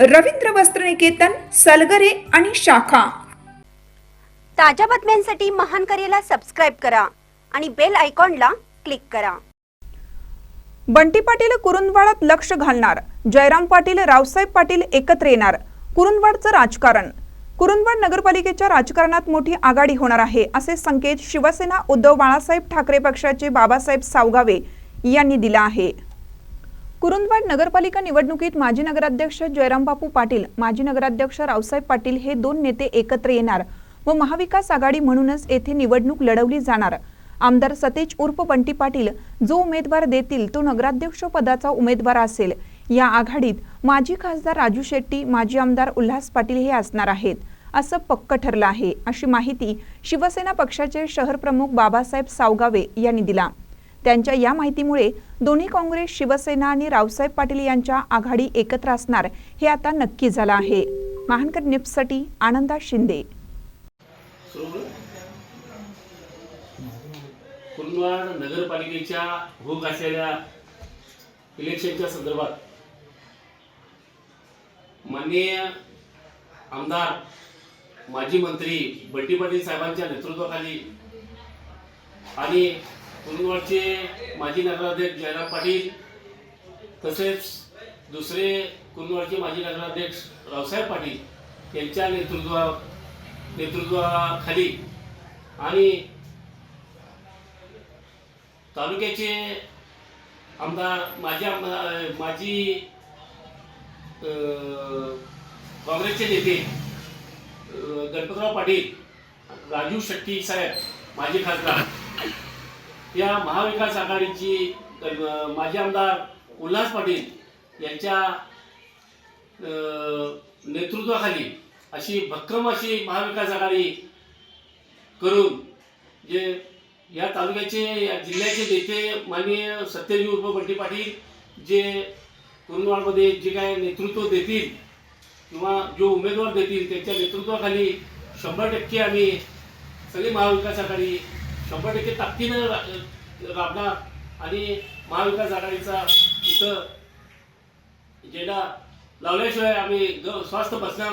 रवींद्र वस्त्रनिकेतन सलगरे आणि शाखा. ताज्या बातम्यांसाठी महान करेला सबस्क्राईब करा आणि बेल आयकॉनला क्लिक करा. बंटी पाटील कुरुंदवाडात लक्ष घालणार. जयराम पाटील रावसाहेब पाटील एकत्र येणार. कुरुंदवाडचं राजकारण. कुरुंदवाड नगरपालिकेच्या राजकारणात मोठी आघाडी होणार आहे असे संकेत शिवसेना उद्धव बाळासाहेब ठाकरे पक्षाचे बाबासाहेब सावगावे यांनी दिला आहे. कुरुंदवाड नगरपालिका निवडणुकीत माजी नगराध्यक्ष जयरामबापू पाटील माजी नगराध्यक्ष रावसाहेब पाटील हे दोन नेते एकत्र येणार व महाविकास आघाडी म्हणूनच येथे निवडणूक लढवली जाणार. आमदार सतेज उर्फ बंटी पाटील जो उमेदवार देतील तो नगराध्यक्ष पदाचा उमेदवार असेल. या आघाडीत माजी खासदार राजू शेट्टी माजी आमदार उल्हास पाटील हे असणार आहेत. असं पक्क ठरलं आहे अशी माहिती शिवसेना पक्षाचे शहर प्रमुख बाबासाहेब सावगावे यांनी दिला. त्यांच्या या माहितीमुळे दोन्ही काँग्रेस शिवसेना आणि रावसाहेब पाटील यांच्या आघाडी एकत्र असणार हे आता नक्की झालं आहे. महानकर निप्ससाठी आनंदा शिंदे. सुरू कुंदवाड नगरपालिकेच्या होत असलेल्या इलेक्शनच्या संदर्भात माननीय आमदार माजी मंत्री बंटी पाटील साहेबांच्या नेतृत्वाखाली आणि कुंदवाडचे माजी नगराध्यक्ष जयराम पाटील तसेच दुसरे कुंदवाडचे माजी नगराध्यक्ष रावसाहेब पाटील यांच्या नेतृत्वा नेतृत्वाखाली आणि तालुक्याचे आमदार माजी आमदार माजी काँग्रेसचे नेते गणपतराव पाटील राजू शेट्टी साहेब माजी खासदार. या महाविकास आघाडीची माजी आमदार उल्हास पाटील यांच्या नेतृत्वाखाली अशी भक्कम अशी महाविकास आघाडी करून जे या तालुक्याचे या जिल्ह्याचे नेते माननीय सत्यजी उर्फ बंटी पाटील जे कुरुंदवाडमध्ये जे काय नेतृत्व देतील किंवा जो उमेदवार देतील त्यांच्या नेतृत्वाखाली शंभर टक्के आम्ही सगळी महाविकास आघाडी शंभर टक्के ताकदीनं राबणार. आणि महाविकास आघाडीचा इथं झेंडा लावल्याशिवाय आम्ही स्वास्थ्य बसणार